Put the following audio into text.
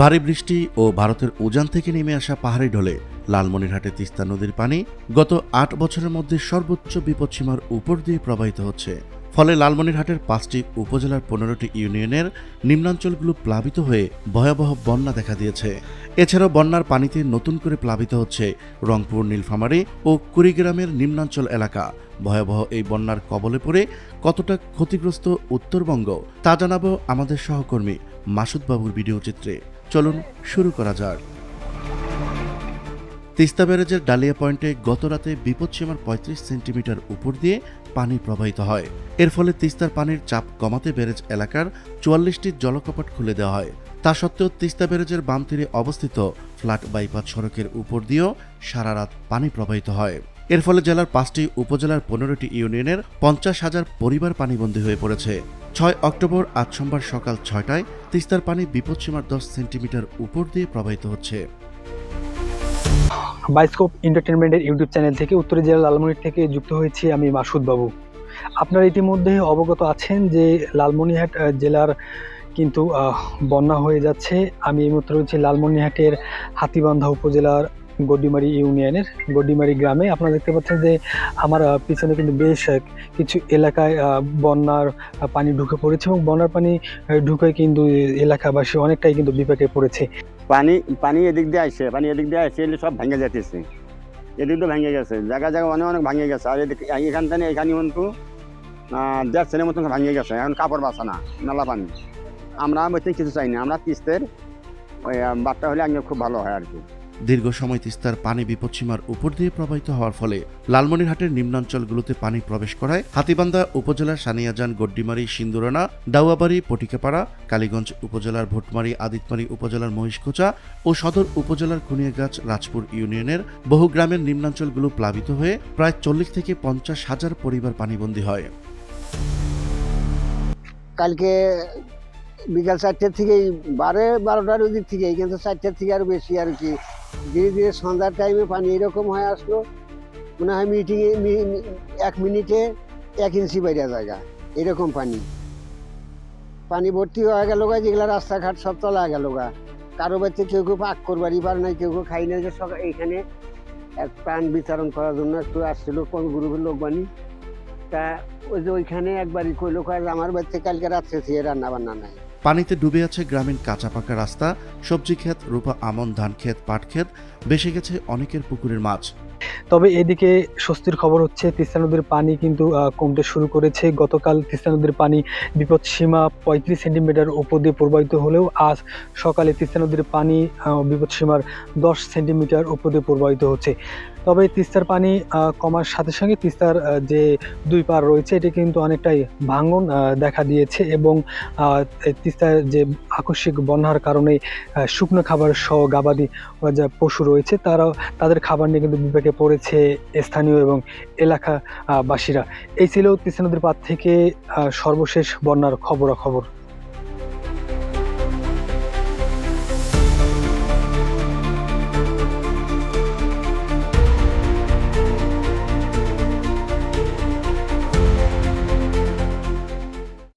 ভারী বৃষ্টি ও ভারতের উজান থেকে নেমে আসা পাহাড়ি ঢলে লালমনিরহাটে তিস্তা নদীর পানি গত আট বছরের মধ্যে সর্বোচ্চ বিপদসীমার উপর দিয়ে প্রবাহিত হচ্ছে। ফলে লালমনিরহাটের পাঁচটি উপজেলার পনেরোটি ইউনিয়নের নিম্নাঞ্চলগুলো প্লাবিত হয়ে ভয়াবহ বন্যা দেখা দিয়েছে। এছাড়াও বন্যার পানিতে নতুন করে প্লাবিত হচ্ছে রংপুর, নীলফামারী ও কুড়িগ্রামের নিম্নাঞ্চল এলাকা। ভয়াবহ এই বন্যার কবলে পড়ে কতটা ক্ষতিগ্রস্ত উত্তরবঙ্গ তা জানাব আমাদের সহকর্মী মাসুদবাবুর ভিডিও চিত্রে। চলুন শুরু করা যাক। তিস্তা ব্যারেজের ডালিয়া পয়েন্টে গত রাতে বিপদসীমার পঁয়ত্রিশ সেন্টিমিটার উপর দিয়ে পানি প্রবাহিত হয়। এর ফলে তিস্তার পানির চাপ কমাতে ব্যারেজ এলাকার চুয়াল্লিশটি জলকপাট খুলে দেওয়া হয়। তা সত্ত্বেও তিস্তা ব্যারেজের বাম তীরে অবস্থিত ফ্ল্যাট বাইপাস সড়কের উপর দিয়েও সারা রাত পানি প্রবাহিত হয়। এর ফলে জেলার পাঁচটি উপজেলার পনেরোটি ইউনিয়নের পঞ্চাশ হাজার পরিবার পানিবন্দী হয়ে পড়েছে। ছয় অক্টোবর আজ সোমবার সকাল ছয়টায় তিস্তার পানি বিপদসীমার দশ সেন্টিমিটার উপর দিয়ে প্রবাহিত হচ্ছে। বাইস্কোপ এন্টারটেনমেন্টের ইউটিউব চ্যানেল থেকে উত্তর জেলা লালমনির থেকে যুক্ত হয়েছি আমি মাসুদ বাবু। আপনারা ইতিমধ্যে অবগত আছেন যে লালমনিরহাট জেলার কিন্তু বন্যা হয়ে যাচ্ছে। আমি এই মুহূর্তে রয়েছি লালমনিরহাটের হাতিবান্ধা উপজেলার গড্ডিমারি ইউনিয়নের গড্ডিমারি গ্রামে আপনারা দেখতে পাচ্ছেন যে আমার পিছনে কিন্তু বেশ কিছু এলাকায় বন্যার পানি ঢুকে পড়েছে এবং বন্যার পানি ঢুকে কিন্তু এলাকাবাসী অনেকটাই কিন্তু বিপাকে পড়েছে। পানি পানি এদিক দিয়ে আসছে পানি এদিক দিয়ে আসছে এলে সব ভেঙে যাইতেছে। এদিক তো ভেঙে গেছে, জায়গা জায়গা অনেক অনেক ভেঙে গেছে। আর এখান থেকে এখানে কিন্তু দেড় ছেলের মতন ভেঙে গেছে। এখন কাপড় বাসা না নালা পানি। আমরা কিছু চাই না আমরা কিস্তের, ওই বাচ্চা হলে আগে খুব ভালো হয় আর কি। দীর্ঘ সময় তিস্তার পানি বিপদসীমার উপর দিয়ে প্রবাহিত হওয়ার ফলে লালমনিরহাটের নিম্নাঞ্চলগুলোতে পানি প্রবেশ করায় হাতিবান্ধা উপজেলার সানিয়াজান, গড্ডিমারি, সিন্দুরানা দাউয়াবাড়ি পটিকাপাড়া, কালীগঞ্জ উপজেলার ভোটমারি, আদিতমারি উপজেলার মহিষখোচা ও সদর উপজেলার কুনিয়াগাছ রাজপুর ইউনিয়নের বহু গ্রামের নিম্নাঞ্চলগুলো প্লাবিত হয়ে প্রায় চল্লিশ থেকে পঞ্চাশ হাজার পরিবার পানিবন্দী হয়। কালকে বিকাল চারটের থেকেই, বারে বারোটার ওদিক থেকে কিন্তু চারটের থেকে আরও বেশি আর কি। ধীরে ধীরে সন্ধ্যার টাইমে পানি এরকম হয়ে আসলো, মনে হয় মিটিংয়ে এক মিনিটে এক ইঞ্চি বাইরে জায়গা এরকম পানি। পানি ভর্তি হয়ে গেল গা, যেগুলো রাস্তাঘাট সব তলা গেল গা। কারও বাড়িতে কেউ কেউ পাক করবারই পারে নাই, কেউ কেউ খাই না যে সকাল এইখানে এক প্রাণ বিতরণ করার জন্য একটু আসছিল কোন গ্রুপের লোক বানি। তা ওই যে ওইখানে একবারই কইলো, কয় আমার বাড়িতে কালকে রাত্রে থেকে রান্না বান্না নাই। পানিতে ডুবে আছে গ্রামীণ কাঁচা পাকা রাস্তা, সবজি ক্ষেত, রূপা আমন ধান ক্ষেত, পাট ক্ষেত বেসে গেছে অনেকের পুকুরের মাছ। তবে এদিকে স্বস্তির খবর হচ্ছে, তিস্তা নদীর পানি কিন্তু কমতে শুরু করেছে। গতকাল তিস্তা নদীর পানি বিপদ সীমা পঁয়ত্রিশ সেন্টিমিটার উপর দিয়ে প্রবাহিত হলেও আজ সকালে তিস্তা নদীর পানি বিপদ সীমার দশ সেন্টিমিটার উপর দিয়ে প্রবাহিত হচ্ছে। তবে তিস্তার পানি কমার সাথে সঙ্গে তিস্তার যে দুই পার রয়েছে, এটি কিন্তু অনেকটাই ভাঙন দেখা দিয়েছে এবং তিস্তার যে আকস্মিক বন্যার কারণে শুকনো খাবার সহ গাবাদি যা পশু রয়েছে, তারাও তাদের খাবার নিয়ে কিন্তু বিপাকে পড়েছে স্থানীয় এবং এলাকাবাসীরা। বাসীরা এই ছিল তিস্তা নদীর পাত থেকে সর্বশেষ বন্যার খবরাখবর।